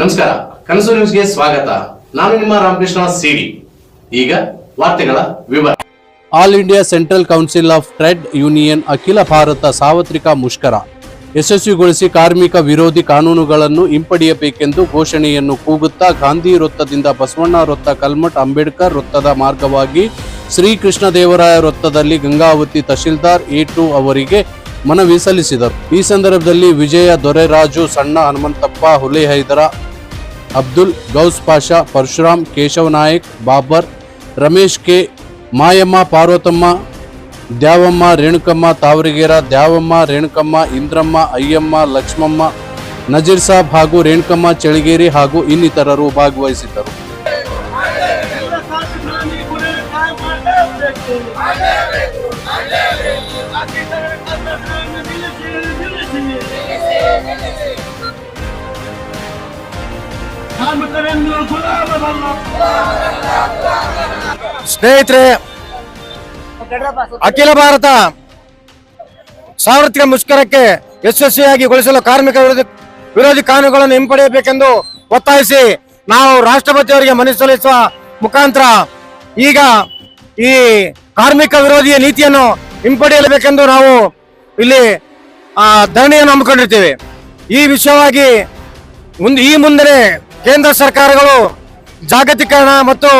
ನಮಸ್ಕಾರ, ಕನಸು ನ್ಯೂಸ್ಗೆ ಸ್ವಾಗತ. ನಾನು ನಿಮ್ಮ ರಾಮಕೃಷ್ಣ ಸಿಡಿ. ಈಗ ವಾರ್ತೆಗಳ ವಿವರ. All India central council of trade union, ಅಖಿಲ ಭಾರತ ಸಾರ್ವತ್ರಿಕ ಮುಷ್ಕರ. ಯಶಸ್ವಿಗೊಳಿಸಿ ಕಾರ್ಮಿಕ ವಿರೋಧಿ ಕಾನೂನುಗಳನ್ನು ಹಿಂಪಡೆಯಬೇಕೆಂದು ಘೋಷಣೆಯನ್ನು ಕೂಗುತ್ತಾ ಗಾಂಧಿ ವೃತ್ತದಿಂದ ಬಸವಣ್ಣ ವೃತ್ತ, ಕಲ್ಮಠ್ ಅಂಬೇಡ್ಕರ್ ವೃತ್ತದ ಮಾರ್ಗವಾಗಿ ಶ್ರೀಕೃಷ್ಣದೇವರಾಯ ವೃತ್ತದಲ್ಲಿ ಗಂಗಾವತಿ ತಹಶೀಲ್ದಾರ್ ಎ ಟು ಅವರಿಗೆ ಮನವಿ ಸಲ್ಲಿಸಿದರು. ಈ ಸಂದರ್ಭದಲ್ಲಿ ವಿಜಯ ದೊರೆರಾಜು, ಸಣ್ಣ ಹನುಮಂತಪ್ಪ, ಹುಲಿ ಹೈದರ ಅಬ್ದುಲ್ ಗೌಸ್ ಪಾಷಾ, ಪರಶುರಾಮ್, ಕೇಶವ ನಾಯಕ್, ಬಾಬರ್, ರಮೇಶ್ ಕೆ, ಮಾಯಮ್ಮ, ಪಾರ್ವತಮ್ಮ, ದ್ಯಾವಮ್ಮ, ರೇಣುಕಮ್ಮ, ತಾವರಿಗೇರ, ದ್ಯಾವಮ್ಮ, ರೇಣುಕಮ್ಮ, ಇಂದ್ರಮ್ಮ, ಅಯ್ಯಮ್ಮ, ಲಕ್ಷ್ಮಮ್ಮ, ನಜೀರ್ ಸಾಬ್ ಹಾಗೂ ರೇಣುಕಮ್ಮ ಚಳಿಗೇರಿ ಹಾಗೂ ಇನ್ನಿತರರು ಭಾಗವಹಿಸಿದ್ದರು. ಸ್ನೇಹಿತರೆ, ಅಖಿಲ ಭಾರತ ಸಾರ್ವತ್ರಿಕ ಮುಷ್ಕರಕ್ಕೆ ಯಶಸ್ವಿಯಾಗಿ ಗೊಳಿಸಲು ಕಾರ್ಮಿಕ ವಿರೋಧಿ ವಿರೋಧಿ ಕಾನೂನುಗಳನ್ನು ಹಿಂಪಡೆಯಬೇಕೆಂದು ಒತ್ತಾಯಿಸಿ ನಾವು ರಾಷ್ಟ್ರಪತಿಯವರಿಗೆ ಮನವಿ ಸಲ್ಲಿಸುವ ಮುಖಾಂತರ ಈಗ ಈ ಕಾರ್ಮಿಕ ವಿರೋಧಿಯ ನೀತಿಯನ್ನು ಹಿಂಪಡೆಯಲೇಬೇಕೆಂದು ನಾವು ಇಲ್ಲಿ ಧರಣಿಯನ್ನು ಹಮ್ಮಿಕೊಂಡಿರ್ತೇವೆ ಈ ವಿಷಯವಾಗಿ ಮುಂದೆ, ಈ ಮುಂದೆ ಕೇಂದ್ರ ಸರ್ಕಾರಗಳು ಜಾಗತೀಕರಣ ಮತ್ತು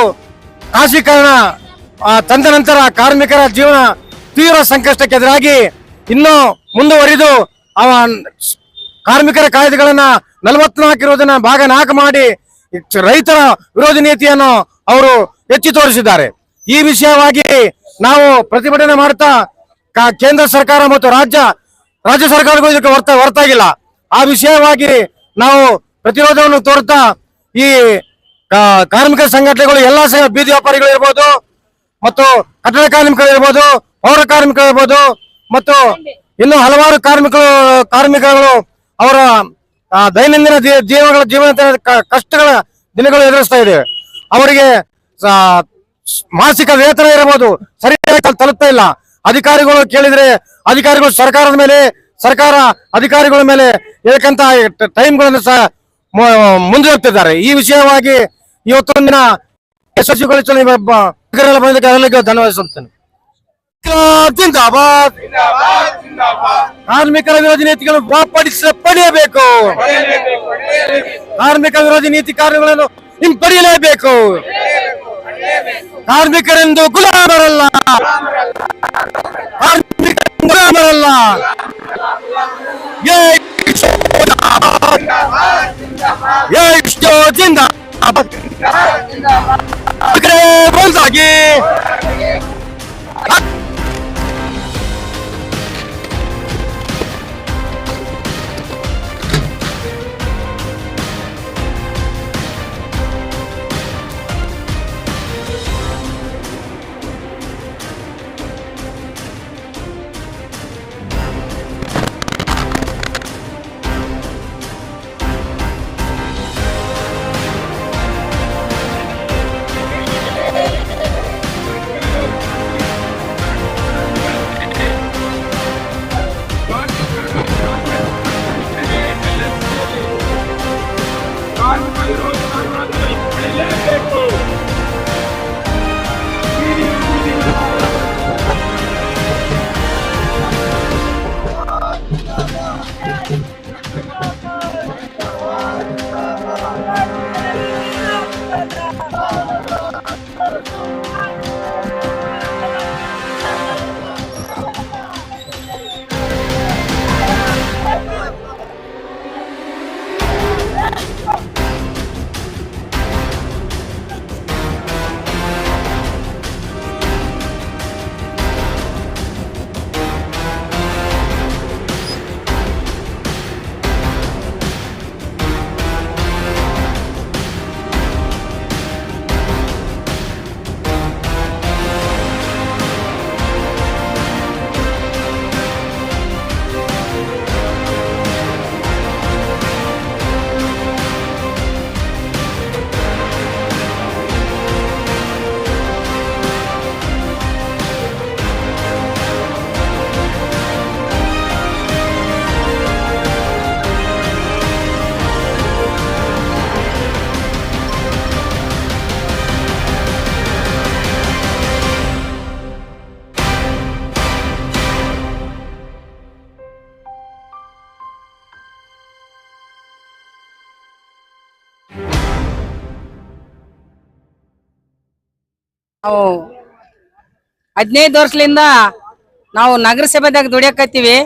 ಖಾಸೀಕರಣ ಆ, ತಂದ ನಂತರ ಕಾರ್ಮಿಕರ ಜೀವನ ತೀವ್ರ ಸಂಕಷ್ಟಕ್ಕೆ ಎದುರಾಗಿ ಇನ್ನೂ ಮುಂದುವರಿದು ಅವ ಕಾರ್ಮಿಕರ ಕಾಯ್ದೆಗಳನ್ನ ನಲವತ್ನಾಲ್ಕು ಇರೋದನ್ನ ಭಾಗ ನಾಲ್ಕು ಮಾಡಿ ರೈತರ ವಿರೋಧಿ ನೀತಿಯನ್ನು ಅವರು ಎತ್ತಿ ತೋರಿಸಿದ್ದಾರೆ. ಈ ವಿಷಯವಾಗಿ ನಾವು ಪ್ರತಿಭಟನೆ ಮಾಡ್ತಾ ಕೇಂದ್ರ ಸರ್ಕಾರ ಮತ್ತು ರಾಜ್ಯ ರಾಜ್ಯ ಸರ್ಕಾರಗಳು ಇದಕ್ಕೆ ಹೊರ್ತ ಹೊರತಾಗಿಲ್ಲ. ಆ ವಿಷಯವಾಗಿ ನಾವು ಪ್ರತಿರೋಧವನ್ನು ತೋರುತ್ತಾ ಈ ಕಾರ್ಮಿಕ ಸಂಘಟನೆಗಳು, ಎಲ್ಲಾ ಸಹ ಬೀದಿ ವ್ಯಾಪಾರಿಗಳು ಇರ್ಬೋದು ಮತ್ತು ಕಟ್ಟಡ ಕಾರ್ಮಿಕರು ಇರ್ಬೋದು, ಪೌರ ಕಾರ್ಮಿಕರು ಇರ್ಬೋದು ಮತ್ತು ಇನ್ನು ಹಲವಾರು ಕಾರ್ಮಿಕರು ಕಾರ್ಮಿಕರು ಅವರ ದೈನಂದಿನ ಜೀವನಗಳ ಜೀವನ ಕಷ್ಟಗಳ ದಿನಗಳು ಎದುರಿಸ್ತಾ ಇದೆ ಅವರಿಗೆ ಮಾಸಿಕ ವೇತನ ಇರಬಹುದು ಸರಿಯಾಗಿ ತಲುಪ್ತಾ ಇಲ್ಲ. ಅಧಿಕಾರಿಗಳು ಕೇಳಿದ್ರೆ ಅಧಿಕಾರಿಗಳು ಸರ್ಕಾರದ ಮೇಲೆ, ಸರ್ಕಾರ ಅಧಿಕಾರಿಗಳ ಮೇಲೆ ಏಕಂತ ಟೈಮ್ಗಳನ್ನು ಸಹ ಮುಂದೆ ಹೋಗ್ತಿದ್ದಾರೆ ಈ ವಿಷಯವಾಗಿ ಇವತ್ತೊಂದಿನ ಯಶಸ್ವಿಗೊಳಿಸಲು ಈ ಒಬ್ಬ ನಾಗರಿಕರೆಲ್ಲ ಬಂದಿದ್ದಕ್ಕೆ ಅವರಿಗೆ ಧನ್ಯವಾದ ಸಲ್ಲಿಸುತ್ತೇನೆ. ಜಿಂದಾಬಾದ್. ಕಾರ್ಮಿಕರ ವಿರೋಧಿ ನೀತಿಗಳು ವಾಪಡಿಸ ಪಡೆಯಬೇಕು. ಕಾರ್ಮಿಕ ವಿರೋಧಿ ನೀತಿ ಕಾರ್ಯಗಳನ್ನು ಹಿಂಪಡೆಯಲೇಬೇಕು. ಕಾರ್ಮಿಕರೆಂದು ಗುಲಾಮರಲ್ಲ. ಕಾರ್ಮಿಕರೆಂದು ಗುಲಾಮರಲ್ಲ ಏ ಎಷ್ಟು ಜಿಂದಾಬಾದ್ ಕಾರ್ಮಿಕರೇ ಒಂದಾಗಿ ನಾವು ಹದಿನೈದು ವರ್ಷದಿಂದ ನಾವು ನಗರಸಭೆದಾಗ ದುಡಿಯಕತ್ತೀವಿ.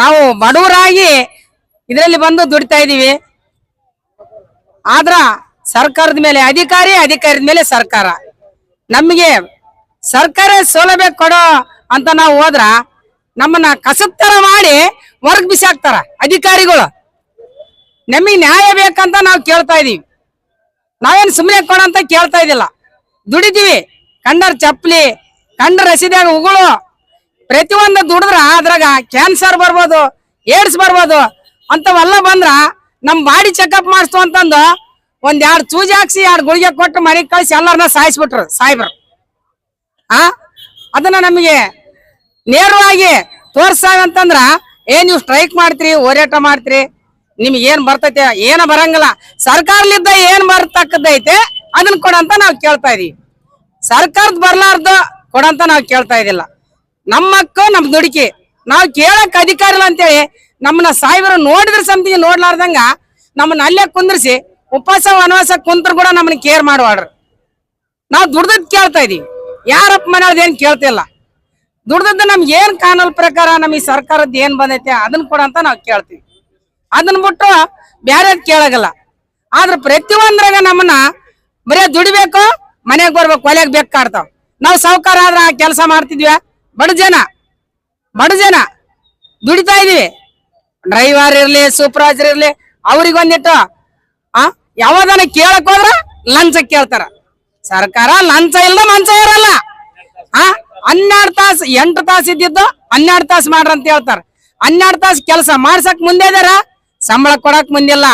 ನಾವು ಬಡವರಾಗಿ ಇದರಲ್ಲಿ ಬಂದು ದುಡಿತಾ ಇದ್ದೀವಿ ಆದ್ರ ಸರ್ಕಾರದ ಮೇಲೆ ಅಧಿಕಾರಿ, ಅಧಿಕಾರದ ಮೇಲೆ ಸರ್ಕಾರ. ನಮಗೆ ಸರ್ಕಾರ ಸೌಲಭ್ಯ ಕೊಡೋ ಅಂತ ನಾವು ಹೋದ್ರ ನಮ್ಮನ್ನ ಕಸತ್ತರ ಮಾಡಿ ಹೊರಗ್ ಬಿಸಾಕ್ತಾರ ಅಧಿಕಾರಿಗಳು. ನಮಗೆ ನ್ಯಾಯ ಬೇಕಂತ ನಾವು ಕೇಳ್ತಾ ಇದೀವಿ. ನಾವೇನು ಸುಮ್ಮನೆ ಕೊಡ ಅಂತ ಕೇಳ್ತಾ ಇದ್ದಿಲ್ಲ ದುಡಿತೀವಿ. ಕಂಡರ್ ಚಪ್ಪಲಿ ಕಂಡ ರಸೀದಿಯಾಗ ಉಗುಳು. ಪ್ರತಿಯೊಂದು ದುಡಿದ್ರ ಅದ್ರಾಗ ಕ್ಯಾನ್ಸರ್ ಬರ್ಬೋದು ಏಡ್ಸ್ ಬರ್ಬೋದು. ಅಂತವೆಲ್ಲ ಬಂದ್ರ ನಮ್ ಬಾಡಿ ಚೆಕಪ್ ಮಾಡಿಸ್ತು ಅಂತಂದು ಒಂದ್ ಎರಡು ಚೂಜಿ ಹಾಕ್ಸಿ, ಎರಡು ಗುಳಿಗೆ ಕೊಟ್ಟು ಮನೆಗೆ ಕಳಿಸಿ ಎಲ್ಲರನ್ನ ಸಾಯಿಸ್ಬಿಟ್ರು ಸಾಯಿಬ್ರು. ಆ? ಅದನ್ನ ನಮಗೆ ನೇರವಾಗಿ ತೋರ್ಸಾಗಂತಂದ್ರ, ಏ ನೀವು ಸ್ಟ್ರೈಕ್ ಮಾಡ್ತೀರಿ, ಹೋರಾಟ ಮಾಡ್ತೀರಿ ನಿಮ್ಗೆ ಏನ್ ಬರ್ತೈತೆ, ಏನ ಬರಂಗಿಲ್ಲ. ಸರ್ಕಾರಲಿದ್ದ ಏನ್ ಬರ್ತಕ್ಕದೈತೆ ಅದನ್ನ ಕೊಡಂತ ನಾವು ಕೇಳ್ತಾ ಇದೀವಿ. ಸರ್ಕಾರದ ಬರ್ಲಾರ್ದ ಕೊಡಂತ ನಾವು ಕೇಳ್ತಾ ಇದಿಲ್ಲ. ನಮ್ಮ ಹಕ್ಕು ನಮ್ ದುಡುಕಿ. ನಾವು ಕೇಳಕ್ ಅಧಿಕಾರ ಇಲ್ಲ ಅಂತೇಳಿ ನಮ್ಮನ್ನ ಸಾಯಿಬರು ನೋಡಿದ್ರ ಸಂತಿಗೆ ನೋಡ್ಲಾರ್ದಂಗ ನಮ್ಮನ್ನ ಅಲ್ಲೇ ಕುಂದ್ರಿಸಿ ಉಪವಾಸ, ವನವಾಸ ಕುಂತ್ರು ಕೂಡ ನಮ್ಮನ್ನ ಕೇರ್ ಮಾಡುವಾಡ್ರು. ನಾವು ದುಡ್ದದ್ ಕೇಳ್ತಾ ಇದೀವಿ. ಯಾರಪ್ಪ ಮನೆಯವ್ರದ್ದು ಏನ್ ಕೇಳ್ತಿಲ್ಲ ದುಡ್ದದ್ದು ನಮ್ಗೆ ಏನ್ ಕಾನೂನು ಪ್ರಕಾರ ನಮಗೆ ಸರ್ಕಾರದ್ದು ಏನ್ ಬಂದೈತೆ ಅದನ್ನ ಕೊಡಂತ ನಾವು ಕೇಳ್ತೀವಿ. ಅದನ್ ಬಿಟ್ಟು ಬ್ಯಾರೆ ಕೇಳಗಲ್ಲ. ಆದ್ರ ಪ್ರತಿಯೊಂದ್ರಾಗ ನಮ್ಮನ್ನ ಬರೇ ದುಡಿಬೇಕು ಮನೆಗ್ ಬರ್ಬೇಕು, ಒಲೆಗ್ ಬೇಕು ನಾವು ನಾವು ಸಾವುಕಾರ ಆ ಕೆಲಸ ಮಾಡ್ತಿದ್ವಿ ಬಡ ಜನ ಬಡ ಜನ ದುಡಿತಾ ಇದೀವಿ. ಡ್ರೈವರ್ ಇರ್ಲಿ, ಸೂಪರ್ವೈಸರ್ ಇರ್ಲಿ, ಅವ್ರಿಗೊಂದಿಟ್ಟು, ಆ? ಯಾವ್ದನ ಕೇಳಕ್ ಹೋದ್ರ ಲಂಚ ಕೇಳ್ತಾರ. ಸರ್ಕಾರ ಲಂಚ ಇಲ್ಲ ಮಂಚ ಇರಲ್ಲ. ಆ? ಹನ್ನೆರಡು ತಾಸು, ಎಂಟು ತಾಸು ಇದ್ದಿದ್ದು ಹನ್ನೆರಡು ತಾಸು ಮಾಡ್ರಂತ ಹೇಳ್ತಾರ. ಹನ್ನೆರಡು ತಾಸು ಕೆಲಸ ಮಾಡ್ಸಕ್ ಮುಂದೆ ಇದಾರ, ಸಂಬಳ ಕೊಡಕ್ ಮುಂದಿಲ್ಲ.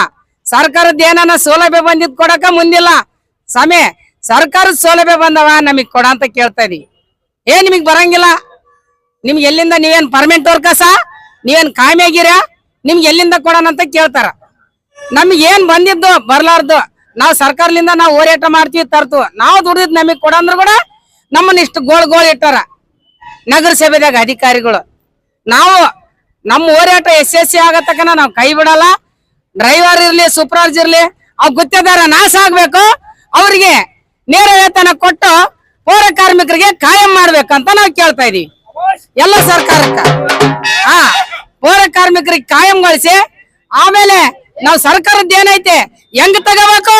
ಸರ್ಕಾರದ ಏನಾನ ಸೌಲಭ್ಯ ಬಂದಿದ್ ಕೊಡಕ ಮುಂದಿಲ್ಲ. ಸಮಯ ಸರ್ಕಾರದ ಸೌಲಭ್ಯ ಬಂದವ, ನಮಗ್ ಕೊಡ ಅಂತ ಕೇಳ್ತಾ ಇದೀವಿ. ಏ, ನಿಮಗ್ ಬರಂಗಿಲ್ಲ. ನಿಮ್ಗೆ ಎಲ್ಲಿಂದ ನೀವೇನ್ ಪರ್ಮನೆಂಟ್ ವರ್ಕಸ ನೀವೇನ್ ಕಾಮಿಯಾಗಿರ ನಿಮ್ಗೆ ಎಲ್ಲಿಂದ ಕೊಡೋಣ ಅಂತ ಕೇಳ್ತಾರ. ನಮ್ಗೆ ಏನ್ ಬಂದಿದ್ದು ಬರ್ಲಾರ್ದು, ನಾವು ಸರ್ಕಾರದಿಂದ ನಾವು ಹೋರಾಟ ಮಾಡ್ತೀವಿ, ತರ್ತು. ನಾವು ದುಡಿದ್ ನಮಗ್ ಕೊಡಂದ್ರು ಕೂಡ ನಮ್ಮನ್ನ ಇಷ್ಟು ಗೋಳ್ ಗೋಳ್ ಇಟ್ಟಾರ. ನಗರಸಭೆದಾಗ ಅಧಿಕಾರಿಗಳು. ನಾವು ನಮ್ಮ ಹೋರಾಟ ಯಶಸ್ವಿ ಆಗತಕ್ಕನ ನಾವು ಕೈ ಬಿಡಲ್ಲ. ಡ್ರೈವರ್ ಇರ್ಲಿ, ಸೂಪರ್ವೈಸರ್ ಇರ್ಲಿ, ಅವ್ ಗುತ್ತೇದಾರ ನಾಶ ಆಗ್ಬೇಕು. ಅವ್ರಿಗೆ ನೇರ ವೇತನ ಕೊಟ್ಟು ಪೌರ ಕಾರ್ಮಿಕರಿಗೆ ಕಾಯಂ ಮಾಡ್ಬೇಕಂತ ನಾವು ಕೇಳ್ತಾ ಇದೀವಿ. ಎಲ್ಲ ಸರ್ಕಾರಕ್ಕ. ಹಾ ಪೌರ ಕಾರ್ಮಿಕರಿಗೆ ಕಾಯಂಗೊಳಿಸಿ ಆಮೇಲೆ ನಾವು ಸರ್ಕಾರದ ಏನೈತೆ? ಹೆಂಗ್ ತಗೋಬೇಕು?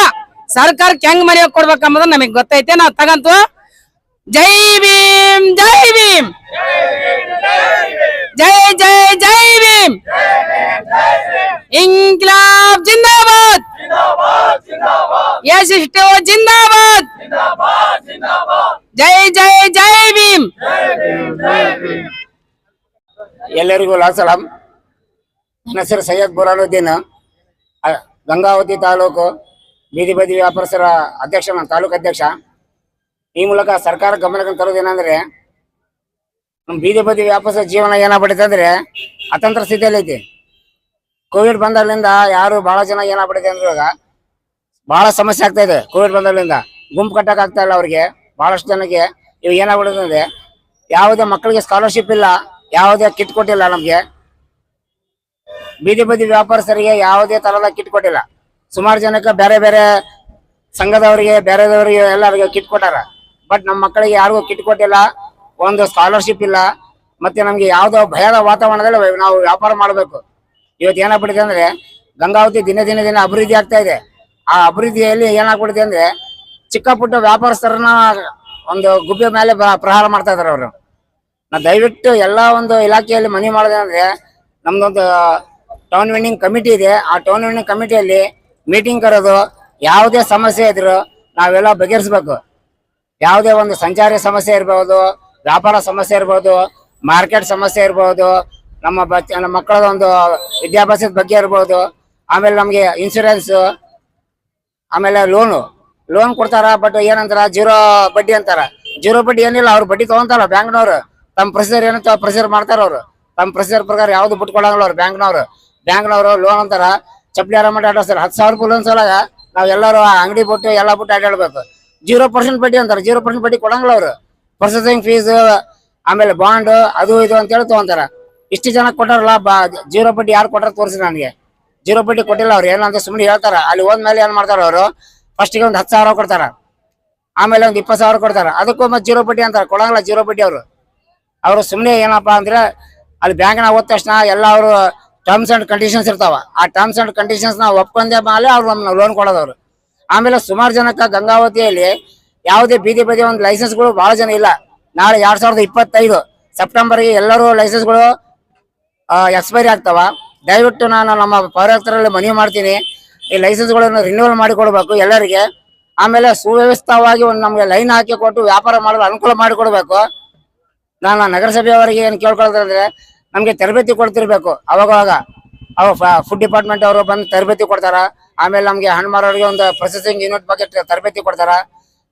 ಸರ್ಕಾರಕ್ಕೆ ಹೆಂಗ್ ಮನೆ ಅನ್ನೋದು ನಮಗೆ ಗೊತ್ತೈತೆ. ನಾವು ತಗಂತು. ಜೈ ಭೀಮ್ ಜೈ ಭೀಮ್. ಜೈ ಜೈ ಜೈ ಭೀಮ್. ಇಂಕ್ಲಾಬ್ ಜಿಂದಾಬಾದ್ ಯಶಿಷ್ಟು ಜಿಂದಾಬಾದ್! ಜೈ ಜೈ ಜೈ ಭೀಮ್! ಎಲ್ಲರಿಗೂ ಲಾಸಲಾಂ ನನ್ನ ಹೆಸರು ಸೈಯದ್ ಬುರಾನುದ್ದೀನ್ ಗಂಗಾವತಿ ತಾಲೂಕು ಬೀದಿ ಬದಿ ವ್ಯಾಪಾರಸ್ಥರ ಅಧ್ಯಕ್ಷ ನಾನು ತಾಲೂಕು ಅಧ್ಯಕ್ಷ. ಈ ಮೂಲಕ ಸರ್ಕಾರ ಗಮನಕ್ಕೆ ತರೋದೇನಂದ್ರೆ ನಮ್ಮ ಬೀದಿ ಬದಿ ವ್ಯಾಪಾರ ಜೀವನ ಏನಾಗ್ಬಿಟ್ಟೈತೆ ಅಂದ್ರೆ ಅತಂತ್ರ ಸ್ಥಿತಿಯಲ್ಲಿ ಐತಿ ಕೋವಿಡ್ ಬಂದಾಗಲಿಂದ ಯಾರು ಬಹಳ ಜನ ಏನಾಗ್ಬಿಟ್ಟಿದೆ ಅಂದ್ರೆ ಇವಾಗ ಬಹಳ ಸಮಸ್ಯೆ ಆಗ್ತಾ ಇದೆ ಕೋವಿಡ್ ಬಂದಾಗಲಿಂದ ಗುಂಪು ಕಟ್ಟಕ್ ಆಗ್ತಾ ಇಲ್ಲ ಅವ್ರಿಗೆ. ಬಹಳಷ್ಟು ಜನಕ್ಕೆ ಇವಾಗ ಏನಾಗ್ಬಿಡುತ್ತೆ ಯಾವುದೇ ಮಕ್ಕಳಿಗೆ ಸ್ಕಾಲರ್ಶಿಪ್ ಇಲ್ಲ, ಯಾವುದೇ ಕಿಟ್ ಕೊಟ್ಟಿಲ್ಲ ನಮ್ಗೆ. ಬೀದಿ ಬದಿ ವ್ಯಾಪಾರಸ್ಥರಿಗೆ ಯಾವುದೇ ತರದ ಕಿಟ್ ಕೊಟ್ಟಿಲ್ಲ. ಸುಮಾರು ಜನಕ್ಕೆ ಬೇರೆ ಬೇರೆ ಸಂಘದವರಿಗೆ, ಬೇರೆದವರಿಗೆ ಎಲ್ಲರಿಗೆ ಕಿಟ್ ಕೊಟ್ಟಾರ. ಬಟ್ ನಮ್ಮ ಮಕ್ಕಳಿಗೆ ಯಾರಿಗೂ ಕಿಟ್ ಕೊಟ್ಟಿಲ್ಲ, ಒಂದು ಸ್ಕಾಲರ್ಶಿಪ್ ಇಲ್ಲ. ಮತ್ತೆ ನಮ್ಗೆ ಯಾವುದೋ ಭಯದ ವಾತಾವರಣದಲ್ಲಿ ನಾವು ವ್ಯಾಪಾರ ಮಾಡಬೇಕು. ಇವತ್ತು ಏನಾಗ್ಬಿಟ್ಟಿದೆ ಅಂದ್ರೆ ಗಂಗಾವತಿ ದಿನ ದಿನ ದಿನ ಅಭಿವೃದ್ಧಿ ಆಗ್ತಾ ಇದೆ. ಆ ಅಭಿವೃದ್ಧಿಯಲ್ಲಿ ಏನಾಗ್ಬಿಡುತ್ತೆ ಅಂದ್ರೆ ಚಿಕ್ಕ ಪುಟ್ಟ ವ್ಯಾಪಾರಸ್ಥರನ್ನ ಒಂದು ಗುಬ್ಬೆ ಮೇಲೆ ಪ್ರಹಾರ ಮಾಡ್ತಾ ಇದಾರೆ ಅವರು. ನಾ ದಯವಿಟ್ಟು ಎಲ್ಲಾ ಒಂದು ಇಲಾಖೆಯಲ್ಲಿ ಮನವಿ ಮಾಡಿದೆ ಅಂದ್ರೆ ನಮ್ದೊಂದು ಟೌನ್ ವಿನ್ನಿಂಗ್ ಕಮಿಟಿ ಇದೆ. ಆ ಟೌನ್ ವಿನ್ನಿಂಗ್ ಕಮಿಟಿಯಲ್ಲಿ ಮೀಟಿಂಗ್ ಕರೋದು ಯಾವುದೇ ಸಮಸ್ಯೆ ಇದ್ರು ನಾವೆಲ್ಲ ಬಗೆಹರಿಸ್ಬೇಕು. ಯಾವುದೇ ಒಂದು ಸಂಚಾರಿ ಸಮಸ್ಯೆ ಇರಬಹುದು ವ್ಯಾಪಾರ ಸಮಸ್ಯೆ ಇರ್ಬೋದು ಮಾರ್ಕೆಟ್ ಸಮಸ್ಯೆ ಇರಬಹುದು ನಮ್ಮ ಬಚ್ಚ ನಮ್ಮ ಮಕ್ಕಳ ಒಂದು ವಿದ್ಯಾಭ್ಯಾಸದ ಬಗ್ಗೆ ಇರ್ಬೋದು, ಆಮೇಲೆ ನಮಗೆ ಇನ್ಸೂರೆನ್ಸ್ ಆಮೇಲೆ ಲೋನು ಲೋನ್ ಕೊಡ್ತಾರ ಬಟ್ ಏನಂತಾರ ಜೀರೋ ಬಡ್ಡಿ ಅಂತಾರ. ಜೀರೋ ಬಡ್ಡಿ ಏನಿಲ್ಲ, ಅವ್ರು ಬಡ್ಡಿ ತಗೊಂತಾರ ಬ್ಯಾಂಕ್ನವ್ರು. ತಮ್ಮ ಪ್ರೊಸೀಜರ್ ಏನಂತ ಪ್ರೊಸೀಜರ್ ಮಾಡ್ತಾರ ಅವ್ರು. ತಮ್ಮ ಪ್ರೊಸೀಜರ್ ಪ್ರಕಾರ ಯಾವ್ದು ಬಿಟ್ಕೊಡಂಗಿಲ್ಲ ಅವ್ರು ಬ್ಯಾಂಕ್ನವ್ರು. ಬ್ಯಾಂಕ್ನವ್ರು ಲೋನ್ ಅಂತಾರ ಚಪ್ಪಲಿ ಆರಾಮ ಅಡ್ಡಾಡ್ತಾರ ಹತ್ತು ಸಾವಿರ ರೂಪಾಯಿ ಲೋನ್ ಸೊಳಗ ನಾವ್ ಎಲ್ಲರೂ ಅಂಗಡಿ ಬಿಟ್ಟು ಎಲ್ಲ ಬಿಟ್ಟು ಅಡ್ಡಾಡ್ಬೇಕು. ಜೀರೋ ಪರ್ಸೆಂಟ್ ಬಡ್ಡಿ ಅಂತಾರ. ಜೀರೋ ಪರ್ಸೆಂಟ್ ಬಡ್ಡಿ ಕೊಡಂಗಿಲ್ಲ ಅವ್ರು. ಪ್ರೊಸೆಸಿಂಗ್ ಫೀಸ್ ಆಮೇಲೆ ಬಾಂಡ್ ಅದು ಇದು ಅಂತ ಹೇಳಿ ತಗೊಂತಾರ. ಇಷ್ಟು ಜನ ಕೊಟ್ಟಾರಲ್ಲ ಜೀರೋ ಬಡ್ಡಿ ಯಾರು ಕೊಟ್ಟಾರ ತೋರಿಸಿ ನನಗೆ. ಜೀರೋ ಬಡ್ಡಿ ಕೊಟ್ಟಿಲ್ಲ ಅವ್ರು ಏನಂತ ಸುಮ್ಮನೆ ಹೇಳ್ತಾರ. ಅಲ್ಲಿ ಹೋದ್ಮೇಲೆ ಏನ್ ಮಾಡ್ತಾರ ಅವರು? ಫಸ್ಟಿಗೆ ಒಂದು ಹತ್ತು ಸಾವಿರ ಕೊಡ್ತಾರ. ಆಮೇಲೆ ಒಂದು ಇಪ್ಪತ್ತು ಸಾವಿರ ಕೊಡ್ತಾರ. ಅದಕ್ಕೂ ಮತ್ತೆ ಜೀರೋ ಬಡ್ಡಿ ಅಂತಾರೆ. ಕೊಡಂಗಿಲ್ಲ ಜೀರೋ ಬಡ್ಡಿ ಅವರು. ಅವರು ಸುಮ್ಮನೆ ಏನಪ್ಪಾ ಅಂದ್ರೆ ಅಲ್ಲಿ ಬ್ಯಾಂಕ್ನಾಗ ಹೋದ ತಕ್ಷಣ ಎಲ್ಲ ಅವರು ಟರ್ಮ್ಸ್ ಅಂಡ್ ಕಂಡೀಷನ್ಸ್ ಇರ್ತಾವ. ಆ ಟರ್ಮ್ಸ್ ಅಂಡ್ ಕಂಡೀಷನ್ಸ್ ನಾವು ಒಪ್ಕೊಂಡೆ ಮೇಲೆ ಅವ್ರು ನಮ್ಗೆ ಲೋನ್ ಕೊಡೋದವ್ರು ಆಮೇಲೆ ಸುಮಾರು ಜನಕ್ಕೆ ಗಂಗಾವತಿಯಲ್ಲಿ ಯಾವುದೇ ಬೀದಿ ಬದಿ ಒಂದು ಲೈಸೆನ್ಸ್ಗಳು ಬಹಳ ಜನ ಇಲ್ಲ. ನಾಳೆ ಎರಡ್ ಸಾವಿರದ ಇಪ್ಪತ್ತೈದು ಸೆಪ್ಟೆಂಬರ್ಗೆ ಎಲ್ಲರೂ ಲೈಸೆನ್ಸ್ಗಳು ಎಕ್ಸ್ಪೈರಿ ಆಗ್ತಾವ. ದಯವಿಟ್ಟು ನಾನು ನಮ್ಮ ಪೌರಾಯುಕ್ತರಲ್ಲಿ ಮನವಿ ಮಾಡ್ತೀನಿ. ಈ ಲೈಸೆನ್ಸ್ಗಳನ್ನು ರಿನ್ಯೂವಲ್ ಮಾಡಿ ಕೊಡಬೇಕು ಎಲ್ಲರಿಗೆ. ಆಮೇಲೆ ಸುವ್ಯವಸ್ಥಿತವಾಗಿ ಒಂದು ನಮಗೆ ಲೈನ್ ಹಾಕಿ ಕೊಟ್ಟು ವ್ಯಾಪಾರ ಮಾಡಲು ಅನುಕೂಲ ಮಾಡಿಕೊಡ್ಬೇಕು. ನಾನು ನಗರಸಭೆಯವರಿಗೆ ಏನು ಕೇಳ್ಕೊಳ್ತಾರೆ ನಮಗೆ ತರಬೇತಿ ಕೊಡ್ತಿರ್ಬೇಕು ಅವಾಗವಾಗ. ಅವಾಗ ಫುಡ್ ಡಿಪಾರ್ಟ್ಮೆಂಟ್ ಅವರು ಬಂದು ತರಬೇತಿ ಕೊಡ್ತಾರ. ಆಮೇಲೆ ನಮಗೆ ಹಣ್ಣು ಮಾರೋರಿಗೆ ಒಂದು ಪ್ರೊಸೆಸಿಂಗ್ ಯೂನಿಟ್ ಬಗ್ಗೆ ತರಬೇತಿ ಕೊಡ್ತಾರ.